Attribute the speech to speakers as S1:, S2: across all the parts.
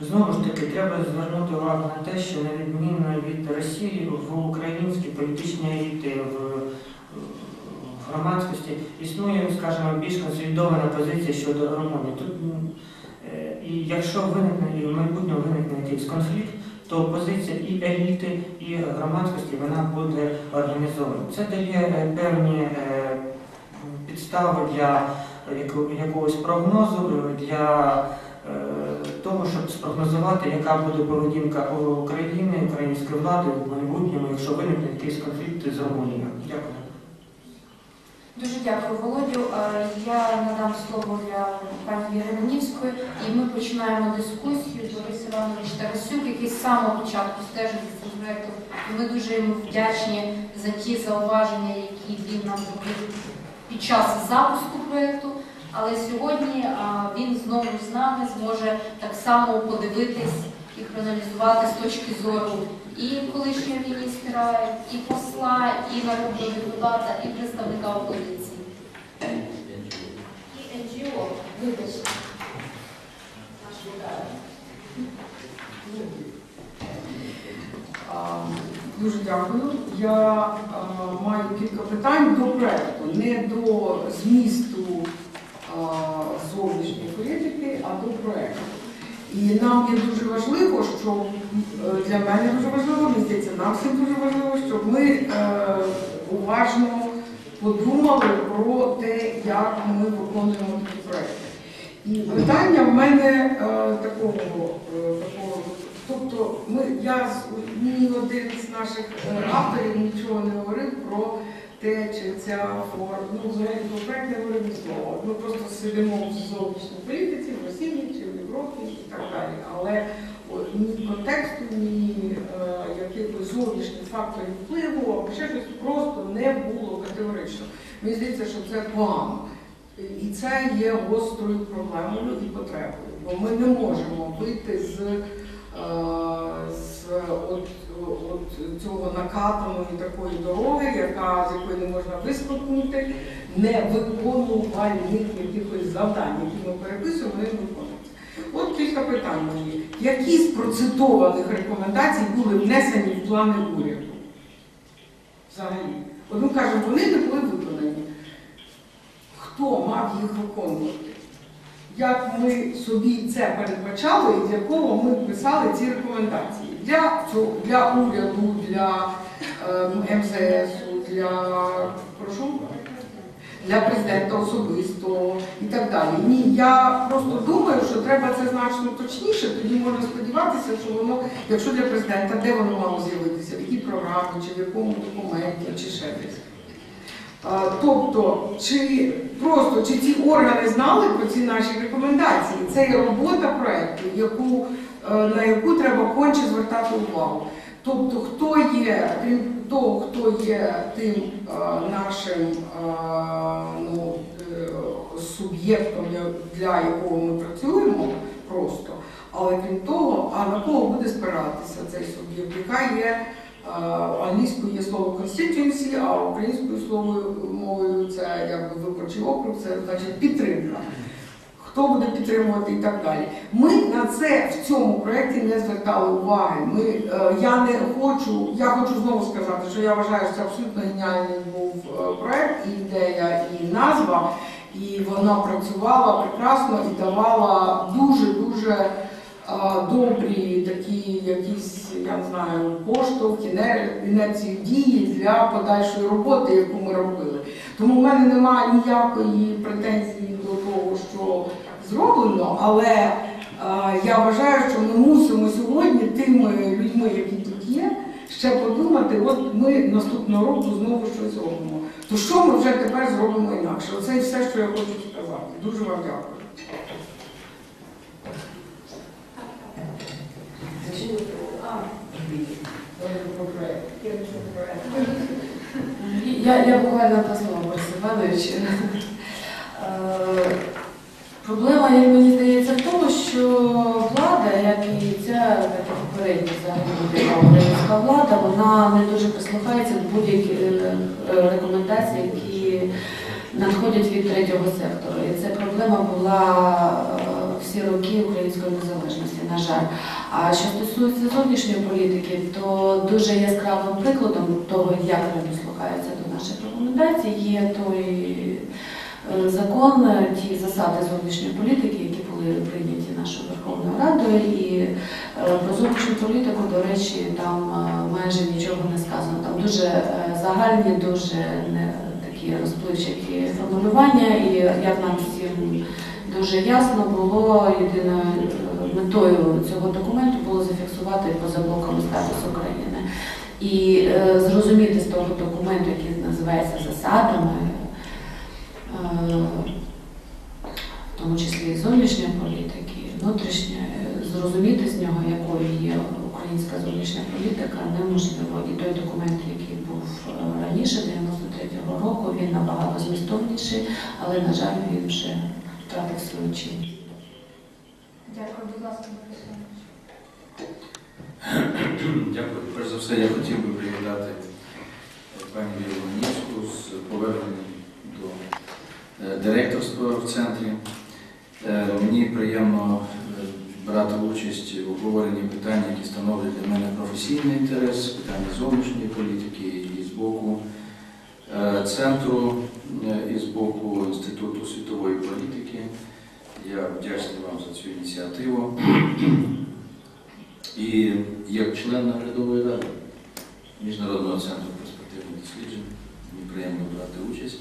S1: Знову ж таки, треба звернути увагу на те, що на відміну від Росії в українській політичній еліті, в, громадськості існує, скажімо, більш консолідована позиція щодо Румунії. Тут, е, і якщо виникне і в майбутньому виникне якийсь конфлікт, то позиція і еліти, і громадськості вона буде організована. Це дає е, певні е, підстави для якогось прогнозу, для того, щоб спрогнозувати, яка буде поведінка України, української влади в майбутньому, якщо виникне якийсь конфлікт з Румунією. Дякую.
S2: Дуже дякую, Володю. Е, Я надам слово для пані Єременівської, і ми починаємо дискусію. Борис Іванович Тарасюк, який з самого початку стежить за цим проектом. І ми дуже йому вдячні за ті зауваження, які він нам зробив під час запуску проекту. Але сьогодні він знову з нами зможе так само подивитись і проаналізувати з точки зору і колишнього міністра, і посла, і народного депутата, і представника опозиції. І НГО, вибачте. Наш.
S3: Дуже дякую. Я маю кілька питань до проекту, не до змісту політики, а до проекту. І нам є дуже важливо, щоб е, для мене дуже важливо, мені здається, нам всім дуже важливо, щоб ми е, уважно подумали про те, як ми виконуємо такі проекти. І питання в мене е, такого, е, такого Тобто ми, я ні один з наших е, авторів нічого не говорив про те, чи ця форма, ну взагалі про проект не говорив ні слова. Ми просто сидимо в зовнішній політиці, в Росії чи в Європі і так далі. Але от, ні контексту, ні е, якихось зовнішніх факторів впливу, або ще щось просто не було категорично. Мені здається, що це погано. І це є гострою проблемою і потребою, бо ми не можемо вийти з е, з от цього накатаної такої дороги, яка, з якої не можна вискокнути, не виконувальних якихось завдань, які ми переписуємо, вони не виконуються. От кілька питань мені. Які з процитованих рекомендацій були внесені в плани уряду? Взагалі. Ми кажемо, вони не були виконані. Хто мав їх виконувати? як ми собі це передбачали і з якого ми писали ці рекомендації для цього, для уряду, для ем, МЗС, для прошу для президента особисто і так далі. Ні, я просто думаю, що треба це значно точніше, тоді можна сподіватися, що воно, якщо для президента, де воно мало з'явитися, в якій програмі, чи в якому документі, чи ще десь. Тобто, чи просто чи ці органи знали про ці наші рекомендації? Це є робота проєкту, яку, е, на яку треба конче звертати увагу. Тобто, хто є, крім того, хто є тим е, нашим е, ну, е, суб'єктом, для якого ми працюємо просто, але крім того, а на кого буде спиратися цей суб'єкт, яка є Англійською є слово constituency, а українською словою мовою це якби виборчий округ, це значить підтримка. Хто буде підтримувати і так далі. Ми на це в цьому проєкті не звертали уваги. Ми, е, я не хочу, я хочу знову сказати, що я вважаю, що це абсолютно геніальний був е, проєкт, і ідея, і назва, і вона працювала прекрасно і давала дуже-дуже а, добрі такі якісь, я не знаю, поштовх, інер- інерцію дії для подальшої роботи, яку ми робили. Тому в мене немає ніякої претензії до того, що зроблено, але а, я вважаю, що ми мусимо сьогодні тими людьми, які тут є, ще подумати, от ми наступного року знову щось робимо. То що ми вже тепер зробимо інакше? Оце і все, що я хочу сказати. Дуже вам дякую.
S4: Я, я буквально по словам, Борис Іванович. Проблема, як мені здається, в тому, що влада, як і ця як і попередня українська влада, вона не дуже прислухається до будь-які е, е, які надходять від третього сектору. І ця проблема була е, всі роки української незалежності, на жаль. А що стосується зовнішньої політики, то дуже яскравим прикладом того, як не дослухаються до наших рекомендацій, є той закон, е, ті засади зовнішньої політики, які були прийняті нашою Верховною Радою. І е, про зовнішню політику, до речі, там е, майже нічого не сказано. Там дуже загальні, дуже не такі розпливчаті формулювання, і як нам всім дуже ясно було єдиною метою цього документу було зафіксувати позаблоковий статус України. І зрозуміти з того документу, який називається засадами, в тому числі зовнішньої політики, внутрішньої, е, зрозуміти з нього, якою є українська зовнішня політика, неможливо. І той документ, який був е, раніше, 93-го року, він набагато змістовніший, але, на жаль, він вже втратив свою чинність.
S2: Дякую, будь ласка,
S5: Дякую. Перш за все, я хотів би привітати пані Віру з поверненням е, директорства в центрі. Е, Мені приємно е, брати участь в обговоренні питань, які становлять для мене професійний інтерес, питання зовнішньої політики і з боку центру, і з боку Інституту світової політики. Я вдячний вам за цю ініціативу. І як член наглядової ради Міжнародного центру перспективних досліджень, мені приємно брати участь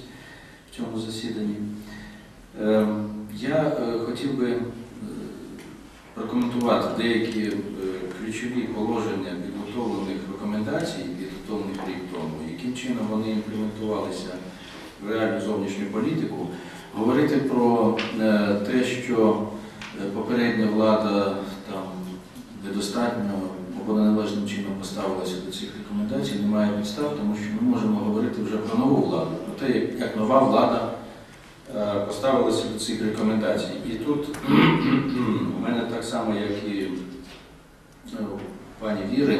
S5: в цьому засіданні. Е, Я е, хотів би е, прокоментувати деякі е, ключові положення підготовлених рекомендацій, підготовлених рік тому, яким чином вони імплементувалися в реальну зовнішню політику, говорити про те, що попередня влада там недостатньо або неналежним чином поставилася до цих рекомендацій, немає підстав, тому що ми можемо говорити вже про нову владу, те, як- як нова влада е, поставилася до цих рекомендацій. І тут у мене так само, як і е, пані Віри,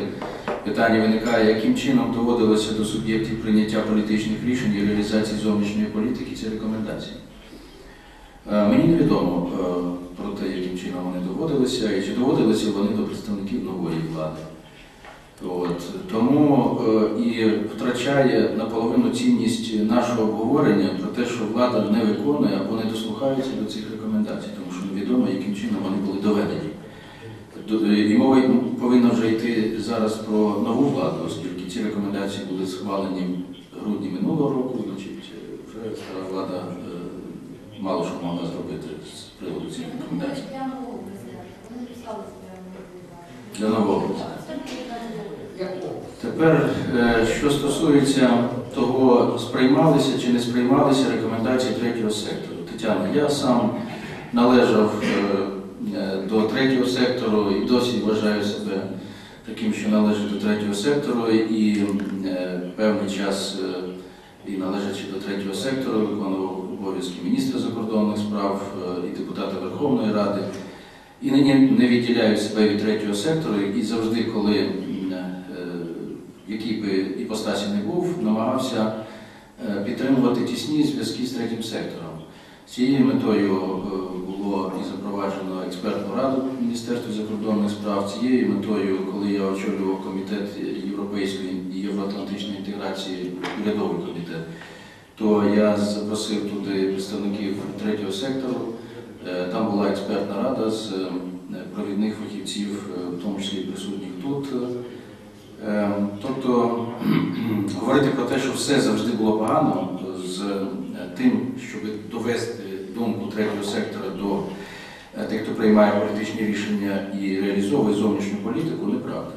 S5: питання виникає, яким чином доводилося до суб'єктів прийняття політичних рішень і реалізації зовнішньої політики ці рекомендації. Е, Мені невідомо про те, яким чином вони доводилися, і чи доводилися вони до представників нової влади. От. Тому е, і втрачає наполовину цінність нашого обговорення про те, що влада не виконує або не дослухається до цих рекомендацій, тому що невідомо, яким чином вони були доведені. До- е, І мова повинна вже йти зараз про нову владу, оскільки ці рекомендації були схвалені в грудні минулого року, значить е, вже стара влада е, мало що могла зробити з приводу цих рекомендацій.
S6: Вони писалися для
S5: нового. Тепер, е, що стосується того, сприймалися чи не сприймалися рекомендації третього сектору. Тетяна, я сам належав е, е, до третього сектору і досі вважаю себе таким, що належить до третього сектору, і певний час, і належачи до третього сектору, виконував обов'язки міністра закордонних справ і депутата Верховної Ради. І нині не відділяю себе від третього сектору, і завжди, коли е, би іпостасі не був, намагався е, підтримувати тісні зв'язки з третім сектором. З цією метою е, було і запроваджено експертну раду Міністерства закордонних справ. Цією метою, коли я очолював комітет європейської і євроатлантичної інтеграції, урядовий комітет, то я запросив туди представників третього сектору. Е, Там була експертна рада з е, провідних фахівців, е, в тому числі присутніх тут. Тобто говорити про те, що все завжди було погано, з тим, щоб довести думку третього сектора до тих, хто приймає політичні рішення і реалізовує зовнішню політику, неправда.